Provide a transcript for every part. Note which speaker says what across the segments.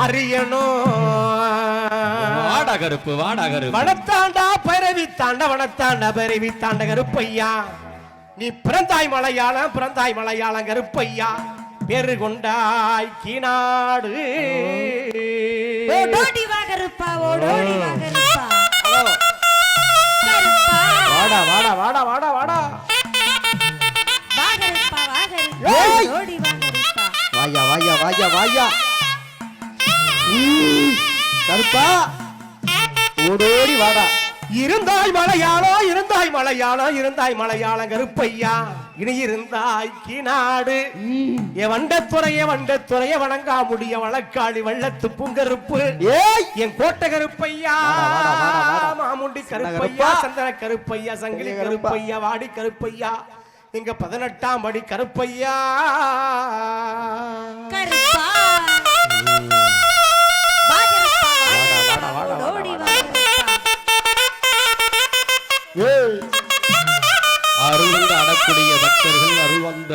Speaker 1: அறியணும்
Speaker 2: வாடா கருப்பு வாடா கருப்பு.
Speaker 1: வனத்தாண்டா பரவி தாண்ட வனத்தாண்டா பரவி தாண்ட கருப்பையா. நீ பிறந்தாய் மலையாளம் பிறந்தாய் மலையாளம் கருப்பையா. பேரு கொண்டாய் கீநாடு.
Speaker 3: ஓடோடி வா கருப்பா ஓடோடி வா கருப்பா.
Speaker 1: வாடா வாடா வாடா வாடா வாடா.
Speaker 3: வா கருப்பா வா கருப்பா.
Speaker 1: ஏய்.
Speaker 3: ஓடோடி வா கருப்பா.
Speaker 4: வாயா வாயா வாயா வாயா. கருப்பா ஓடோடி வாடா.
Speaker 1: இருந்தாய் மலையாளம் இருந்தாய் மலையாளம் இருந்தாய் மலையாளம் கருப்பையா. இனி இருந்தாய் கீநாடு. என் வண்டத்துறைய வண்டத்துறைய வணங்கா முடிய வழக்காளி வள்ளத்து பூங்கருப்பு.
Speaker 4: ஏய்!
Speaker 1: என் கோட்டை கருப்பையா. மாமுண்டி கருப்பையா
Speaker 4: கருப்பா.
Speaker 1: சந்தன கருப்பையா சங்கிலி. கருப்பையா வாடி கருப்பையா. இங்க பதினெட்டாம் படி கருப்பையா.
Speaker 3: கருப்பா
Speaker 2: பக்தர்கள் அருள் வந்து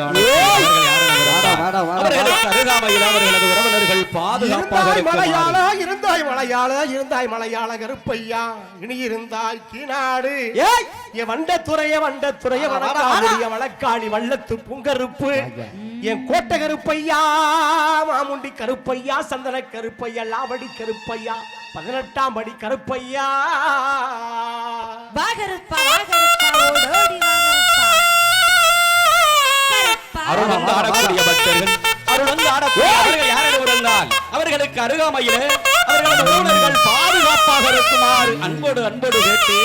Speaker 2: அருகாமையில் அவர்களது உறவினர்கள் பாதுகாப்பாக
Speaker 1: இருந்தாய் மலையாள இருந்தாய் மலையாள கருப்பையா? இனி இருந்தாய் கீநாடு. என் வண்டத்துறைய வண்டத்துறைய வணக்காமுடிய வழக்காளி வள்ளத்து பூங்கருப்பு. என் கோட்டை கருப்பையா மாமுண்டி கருப்பையா சந்தன கருப்பையா லாவடி கருப்பையா பதினெட்டாம் படி கருப்பையா.
Speaker 3: ஓடோடி
Speaker 2: வந்து ஆடக்கூடிய பக்தர்கள். அருள் வந்து ஆடக்கூடிய அவர்கள் யார் என வருந்தால் அவர்களுக்கு அருகாமையில் அவர்களது உறவினர்கள் பாதுகாப்பாக இருக்குமாறு அன்போடு அன்போடு கேட்டு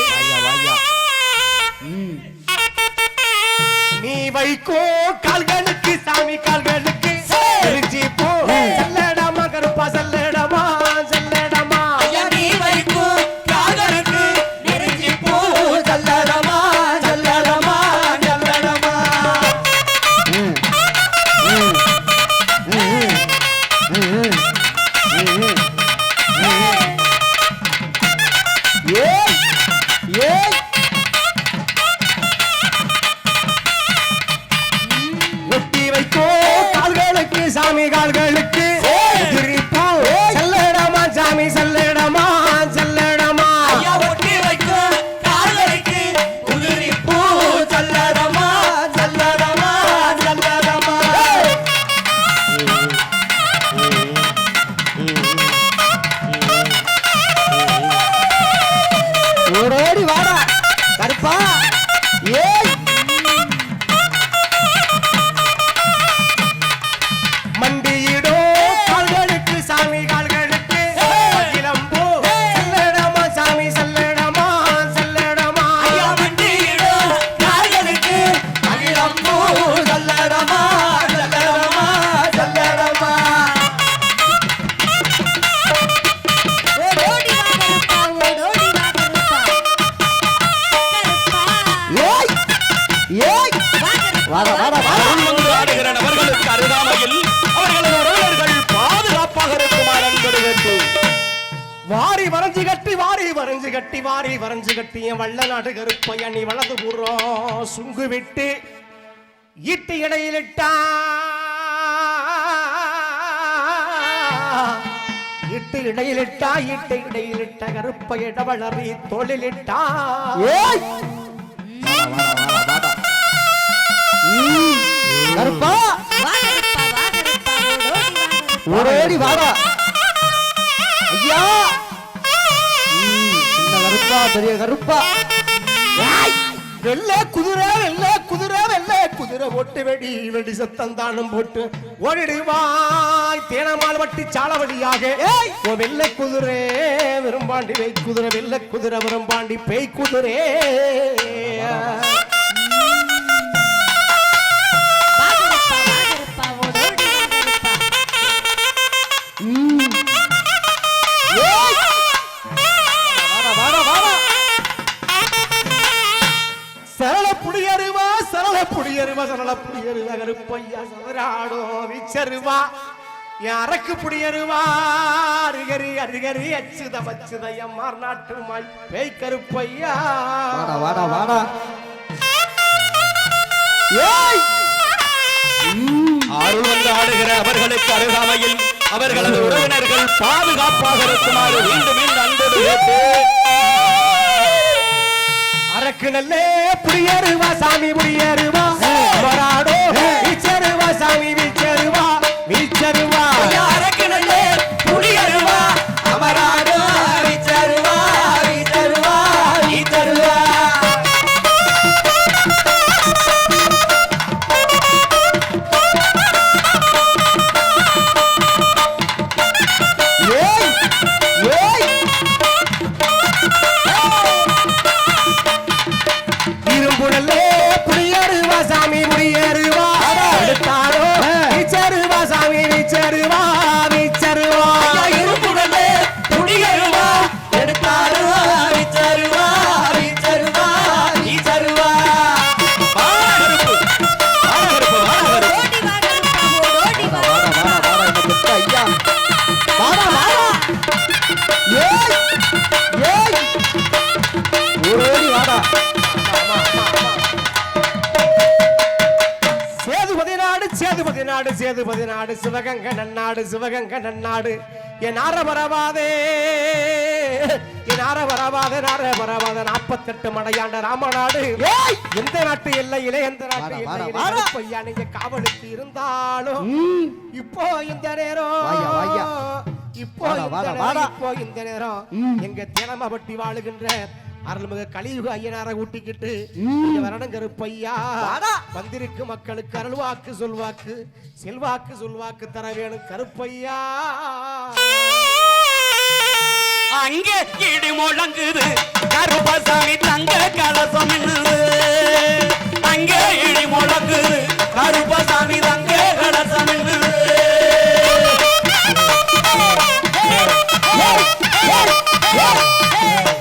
Speaker 1: நீ வைக்கோ கால்களுக்கு சாமி கால்களுக்கு வாரி வரைஞ்சு கட்டி வாரி வரைஞ்சு கட்டி வாரி வரைஞ்சு கட்டி என் வள்ள நாடு கருப்பைய நீ வலது புறம் சுங்கு விட்டு ஈட்டு இடையிலிட்டா இட்டு. இடையிலிட்டா ஈட்டு இடையிலிட்ட கருப்பை இடவளறி
Speaker 4: ம் கருப்பா!
Speaker 3: ஓடோடி
Speaker 4: வாடா. ஐயா! சின்ன கருப்பா பெரிய கருப்பா.
Speaker 1: வெள்ளை குதிரை வெள்ளை குதிரை வெள்ளை குதிரை போட்டு வெடி வெடி சத்தம் தானும் போட்டு ஓடிடுவாய். தேனமால் வட்டி சாலவடியாக. ஏய் ஓ வெள்ளை குதிரை விரும்பாண்டி வெய் குதிரை வெள்ளை குதிரை விரும்பாண்டி பேய் குதிரை. కరుపయ్య సదరాడో విచ్చరువా யாரக்கு புடியருவாருகரி அருகரி அச்சுத பச்சுதயம் மார்நாட்டு மாய். பேய் கருப்பையா.
Speaker 4: வாடா வாடா
Speaker 2: அருள் வந்து ஆடுகிற அவர்களுக்கு அருகாமையில் அவர்களது உறவினர்கள் பாதுகாப்பாக இருக்குமாறு மீண்டும் மீண்டும் அன்போடு
Speaker 1: அரக்கு நல்லே புடியருவா சாமி புடியருவா. போராடும் வீச்சருவா சாமி வீச்சருவா வீச்சருவா. நாடு சேதுபதி நாடு சேதுபதி நாடு சிவகங்க நன்னாடு சிவகங்க நன்னாடு என் ஆற வரவாதே என் ஆற வரவாத நார வரவாத நாற்பத்தெட்டு மடையாண்ட ராமநாடு எந்த நாட்டு எல்லையிலே எந்த நாட்டு எல்லையிலே பொய்யா நீங்க காவலுக்கு இருந்தாலும் இப்போ இந்த நேரம் இப்போ இந்த நேரம் எங்க தினமபட்டி வாழுகின்ற அருள்மிகு கலியுக ஐயனார ஊட்டிக்கிட்டு வரணம் கருப்பையா வந்திருக்கு மக்களுக்கு அருள் வாக்கு சொல்வாக்கு செல்வாக்கு சொல்வாக்கு தர வேணும் கருப்பையா
Speaker 2: அங்கே இடி முழங்குது கருப்பசாமி தங்க கலசம் அங்கே இடி முழங்குது கருப்பசாமி தங்க கலசம் Hey!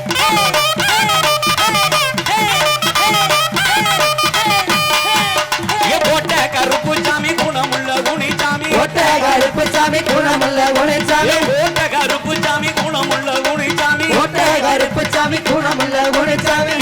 Speaker 2: குணமுள்ள
Speaker 4: ஒரு சாமி.